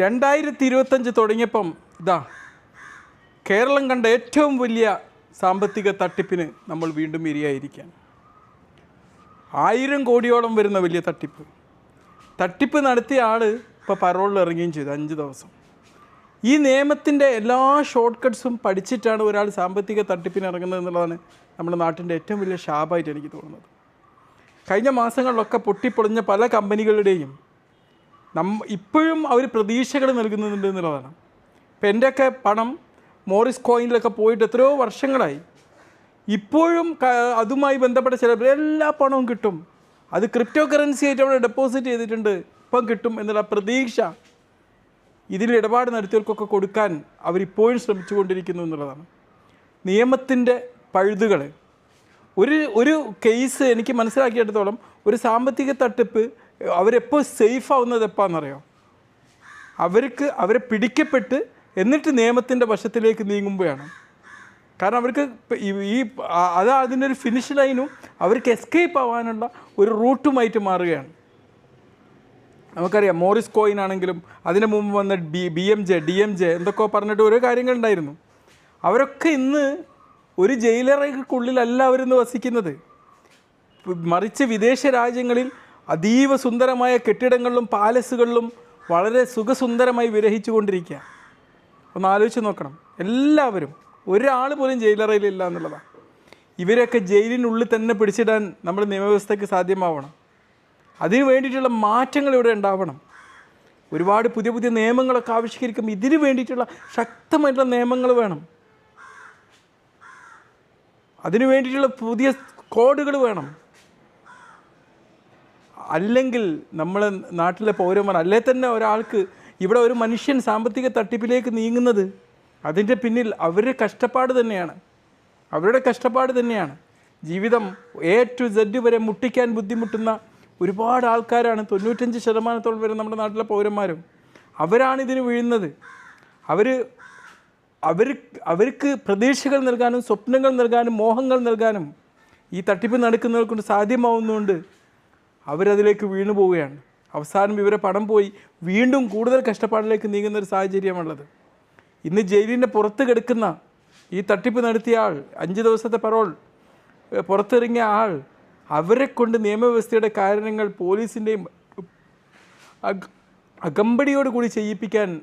രണ്ടായിരത്തി ഇരുപത്തഞ്ച് തുടങ്ങിയപ്പം ഇതാ കേരളം കണ്ട ഏറ്റവും വലിയ സാമ്പത്തിക തട്ടിപ്പിന് നമ്മൾ വീണ്ടും ഇരയായിരിക്കുകയാണ്. ആയിരം കോടിയോളം വരുന്ന വലിയ തട്ടിപ്പ്. തട്ടിപ്പ് നടത്തിയ ആൾ ഇപ്പോൾ പരോളിൽ ഇറങ്ങുകയും ചെയ്തു അഞ്ച് ദിവസം. ഈ നിയമത്തിന്റെ എല്ലാ ഷോർട്ട് കട്ട്സും പഠിച്ചിട്ടാണ് ഒരാൾ സാമ്പത്തിക തട്ടിപ്പിന് ഇറങ്ങുന്നത് എന്നുള്ളതാണ് നമ്മുടെ നാട്ടിന്റെ ഏറ്റവും വലിയ ശാപമായിട്ട് എനിക്ക് തോന്നുന്നത്. കഴിഞ്ഞ മാസങ്ങളിലൊക്കെ പൊട്ടിപ്പൊളിഞ്ഞ പല കമ്പനികളുടെയും നമ്മ ഇപ്പോഴും അവർ പ്രതീക്ഷകൾ നൽകുന്നുണ്ട് എന്നുള്ളതാണ്. ഇപ്പം എന്റെയൊക്കെ പണം മോറിസ് കോയിനിലൊക്കെ പോയിട്ട് എത്രയോ വർഷങ്ങളായി. ഇപ്പോഴും അതുമായി ബന്ധപ്പെട്ട ചില എല്ലാ പണവും കിട്ടും. അത് ക്രിപ്റ്റോ കറൻസി ആയിട്ട് അവിടെ ഡെപ്പോസിറ്റ് ചെയ്തിട്ടുണ്ട്. ഇപ്പം കിട്ടും എന്നുള്ള പ്രതീക്ഷ ഇതിൽ ഇടപാട് നടത്തിയവർക്കൊക്കെ കൊടുക്കാൻ അവരിപ്പോഴും ശ്രമിച്ചുകൊണ്ടിരിക്കുന്നു എന്നുള്ളതാണ്. നിയമത്തിന്റെ പഴുതുകൾ ഒരു ഒരു കേസ് എനിക്ക് മനസ്സിലാക്കിയെടുത്തോളം ഒരു സാമ്പത്തിക തട്ടിപ്പ് അവരെപ്പോൾ സേഫ് ആവുന്നത് എപ്പാണെന്നറിയോ അവർക്ക് അവരെ പിടിക്കപ്പെട്ട് എന്നിട്ട് നിയമത്തിന്റെ വശത്തിലേക്ക് നീങ്ങുമ്പോഴാണ്. കാരണം അവർക്ക് ഈ അത് അതിന്റെ ഒരു ഫിനിഷ് ലൈനും അവർക്ക് എസ്കേപ്പ് ആവാനുള്ള ഒരു റൂട്ടുമായിട്ട് മാറുകയാണ്. നമുക്കറിയാം മോറിസ് കോയിൻ ആണെങ്കിലും അതിന് മുമ്പ് വന്ന B B M J D M J എന്തൊക്കെയോ പറഞ്ഞിട്ട് ഓരോ കാര്യങ്ങളുണ്ടായിരുന്നു. അവരൊക്കെ ഇന്ന് ഒരു ജയിലറയ്ക്കുള്ളിലല്ല അവരിന്ന് വസിക്കുന്നത്. മറിച്ച് വിദേശ രാജ്യങ്ങളിൽ അതീവ സുന്ദരമായ കെട്ടിടങ്ങളിലും പാലസുകളിലും വളരെ സുഖസുന്ദരമായി വിരഹിച്ചു കൊണ്ടിരിക്കുക ഒന്ന് ആലോചിച്ച് നോക്കണം. എല്ലാവരും ഒരാൾ പോലും ജയിലറയിലില്ല എന്നുള്ളതാണ് ഇവരൊക്കെ ജയിലിനുള്ളിൽ തന്നെ പിടിച്ചിടാൻ നമ്മുടെ നിയമവ്യവസ്ഥയ്ക്ക് സാധ്യമാവണം. അതിനു വേണ്ടിയിട്ടുള്ള മാറ്റങ്ങൾ ഇവിടെ ഉണ്ടാവണം. ഒരുപാട് പുതിയ പുതിയ നിയമങ്ങളൊക്കെ ആവിഷ്കരിക്കും ഇതിന് വേണ്ടിയിട്ടുള്ള ശക്തമായിട്ടുള്ള നിയമങ്ങൾ വേണം. അതിനു വേണ്ടിയിട്ടുള്ള പുതിയ കോഡുകൾ വേണം. അല്ലെങ്കിൽ നമ്മളെ നാട്ടിലെ പൗരന്മാർ അല്ലേ തന്നെ ഒരാൾക്ക് ഇവിടെ ഒരു മനുഷ്യൻ സാമ്പത്തിക തട്ടിപ്പിലേക്ക് നീങ്ങുന്നത് അതിന്റെ പിന്നിൽ അവരുടെ കഷ്ടപ്പാട് തന്നെയാണ്. അവരുടെ കഷ്ടപ്പാട് തന്നെയാണ്. ജീവിതം എ ടു സെഡ് വരെ മുട്ടിക്കാൻ ബുദ്ധിമുട്ടുന്ന ഒരുപാട് ആൾക്കാരാണ് തൊണ്ണൂറ്റഞ്ച് ശതമാനത്തോളം വരെ നമ്മുടെ നാട്ടിലെ പൗരന്മാരും. അവരാണ് ഇതിന് വീഴുന്നത്. അവർ അവർ അവർക്ക് പ്രതീക്ഷകൾ നൽകാനും സ്വപ്നങ്ങൾ നൽകാനും മോഹങ്ങൾ നൽകാനും ഈ തട്ടിപ്പ് നടക്കുന്നവർ കൊണ്ട് അവരതിലേക്ക് വീണു പോവുകയാണ്. അവസാനം ഇവരെ പണം പോയി വീണ്ടും കൂടുതൽ കഷ്ടപ്പാടിലേക്ക് നീങ്ങുന്ന ഒരു സാഹചര്യമുള്ളത് ഇന്ന് ജയിലിന്റെ പുറത്ത് കിടക്കുന്ന ഈ തട്ടിപ്പ് നടത്തിയ ആൾ അഞ്ച് ദിവസത്തെ പരോൾ പുറത്തിറങ്ങിയ ആൾ അവരെ കൊണ്ട് നിയമവ്യവസ്ഥയുടെ കാരണങ്ങൾ പോലീസിന്റെയും അക- അകമ്പടിയോട് കൂടി ചെയ്യിപ്പിക്കാൻ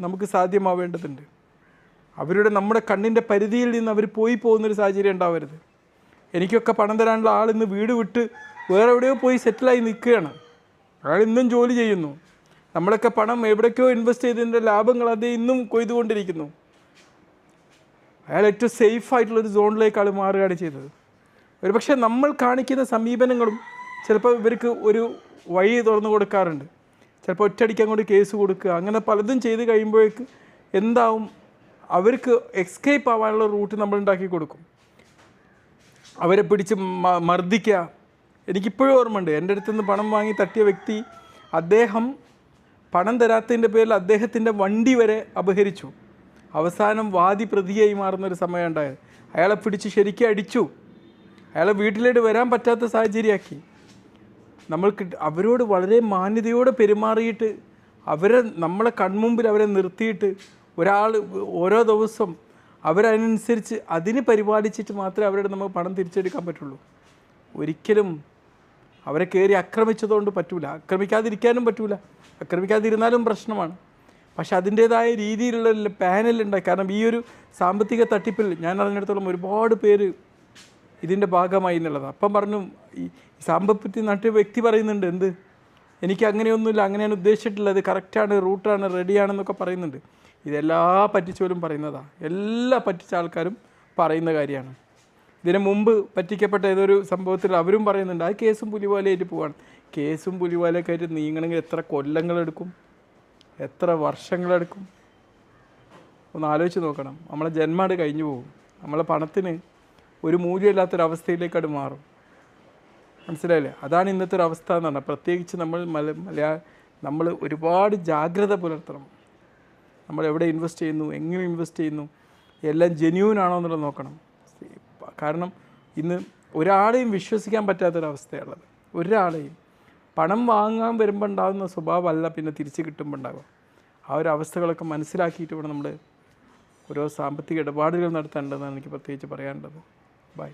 നമുക്ക് സാധ്യമാവേണ്ടതുണ്ട്. അവരുടെ നമ്മുടെ കണ്ണിന്റെ പരിധിയിൽ നിന്ന് അവർ പോയി പോകുന്നൊരു സാഹചര്യം ഉണ്ടാവരുത്. എനിക്കൊക്കെ പണം തരാനുള്ള ആൾ ഇന്ന് വീട് വിട്ട് വേറെ എവിടെയോ പോയി സെറ്റിലായി നിൽക്കുകയാണ്. അയാൾ ഇന്നും ജോലി ചെയ്യുന്നു. നമ്മളൊക്കെ പണം എവിടേക്കോ ഇൻവെസ്റ്റ് ചെയ്തതിന്റെ ലാഭങ്ങൾ അതേ ഇന്നും കൊയ്തുകൊണ്ടിരിക്കുന്നു. അയാൾ ഏറ്റവും സേഫ് ആയിട്ടുള്ളൊരു സോണിലേക്ക് ആൾ മാറുകയാണ് ചെയ്തത്. ഒരുപക്ഷെ നമ്മൾ കാണിക്കുന്ന സമീപനങ്ങളും ചിലപ്പോൾ ഇവർക്ക് ഒരു വഴി തുറന്നു കൊടുക്കാറുണ്ട്. ചിലപ്പോൾ ഒറ്റയടിക്ക് അങ്ങോട്ട് കേസ് കൊടുക്കുക അങ്ങനെ പലതും ചെയ്ത് കഴിയുമ്പോഴേക്ക് എന്താവും? അവർക്ക് എക്സ്കേപ്പ് ആവാനുള്ള റൂട്ട് നമ്മൾ ഉണ്ടാക്കി കൊടുക്കും. അവരെ പിടിച്ച് മർദ്ദിക്കുക എനിക്കിപ്പോഴും ഓർമ്മയുണ്ട്. എന്റെ അടുത്ത് നിന്ന് പണം വാങ്ങി തട്ടിയ വ്യക്തി അദ്ദേഹം പണം തരാത്തതിന്റെ പേരിൽ അദ്ദേഹത്തിന്റെ വണ്ടി വരെ അപഹരിച്ചു. അവസാനം വാദി പ്രതിയായി മാറുന്നൊരു സമയം ഉണ്ടായത് അയാളെ പിടിച്ച് ശരിക്കും അടിച്ചു. അയാളെ വീട്ടിലേക്ക് വരാൻ പറ്റാത്ത സാഹചര്യമാക്കി. നമ്മൾക്ക് അവരോട് വളരെ മാന്യതയോടെ പെരുമാറിയിട്ട് അവരെ നമ്മളെ കൺമുമ്പിൽ അവരെ നിർത്തിയിട്ട് ഒരാൾ ഓരോ ദിവസം അവരനുസരിച്ച് അതിന് പരിപാലിച്ചിട്ട് മാത്രമേ അവരോട് നമുക്ക് പണം തിരിച്ചെടുക്കാൻ പറ്റുള്ളൂ. ഒരിക്കലും അവരെ കയറി ആക്രമിച്ചതുകൊണ്ട് പറ്റൂല. ആക്രമിക്കാതിരിക്കാനും പറ്റൂല. ആക്രമിക്കാതിരുന്നാലും പ്രശ്നമാണ്. പക്ഷെ അതിന്റേതായ രീതിയിലുള്ള പാനലുണ്ടായി കാരണം ഈ ഒരു സാമ്പത്തിക തട്ടിപ്പിൽ ഞാൻ അറിഞ്ഞിടത്തോളം ഒരുപാട് പേര് ഇതിന്റെ ഭാഗമായി എന്നുള്ളത് അപ്പം പറഞ്ഞു ഈ സാമ്പത്തിക നാട്ടിൽ വ്യക്തി പറയുന്നുണ്ട് എന്ത്? എനിക്ക് അങ്ങനെയൊന്നുമില്ല. അങ്ങനെയാണ് ഉദ്ദേശിച്ചിട്ടുള്ളത്. കറക്റ്റാണ് റൂട്ടാണ് റെഡിയാണെന്നൊക്കെ പറയുന്നുണ്ട്. ഇതെല്ലാ പറ്റിച്ചവരും പറയുന്നതാണ് എല്ലാ പറ്റിച്ച ആൾക്കാരും പറയുന്ന കാര്യമാണ്. ഇതിന് മുമ്പ് പറ്റിക്കപ്പെട്ട ഏതൊരു സംഭവത്തിൽ അവരും പറയുന്നുണ്ട് ആ കേസും പുലിവാലയായിട്ട് പോവാണ്. കേസും പുലിവാലയൊക്കെ ആയിട്ട് നീങ്ങണമെങ്കിൽ എത്ര കൊല്ലങ്ങളെടുക്കും? എത്ര വർഷങ്ങളെടുക്കും? ഒന്ന് ആലോചിച്ച് നോക്കണം. നമ്മളെ ജന്മാട് കഴിഞ്ഞു പോകും. നമ്മളെ പണത്തിന് ഒരു മൂല്യമില്ലാത്തൊരവസ്ഥയിലേക്കത് മാറും. മനസ്സിലായില്ലേ? അതാണ് ഇന്നത്തെ ഒരു അവസ്ഥ എന്ന് പറഞ്ഞാൽ പ്രത്യേകിച്ച് നമ്മൾ മല മലയാ നമ്മൾ ഒരുപാട് ജാഗ്രത പുലർത്തണം. നമ്മൾ എവിടെ ഇൻവെസ്റ്റ് ചെയ്യുന്നു എങ്ങനെ ഇൻവെസ്റ്റ് ചെയ്യുന്നു എല്ലാം ജെന്യൂൻ ആണോ എന്നുള്ളത് നോക്കണം. കാരണം ഇന്ന് ഒരാളെയും വിശ്വസിക്കാൻ പറ്റാത്തൊരവസ്ഥയുള്ളത് ഒരാളെയും പണം വാങ്ങാൻ വരുമ്പോൾ ഉണ്ടാകുന്ന സ്വഭാവമല്ല പിന്നെ തിരിച്ച് കിട്ടുമ്പോൾ ഉണ്ടാകുക ആ ഒരു അവസ്ഥകളൊക്കെ മനസ്സിലാക്കിയിട്ട് വേണം നമ്മൾ ഓരോ സാമ്പത്തിക ഇടപാടുകൾ നടത്തേണ്ടതെന്നാണ് എനിക്ക് പ്രത്യേകിച്ച് പറയാനുള്ളത്. ബൈ.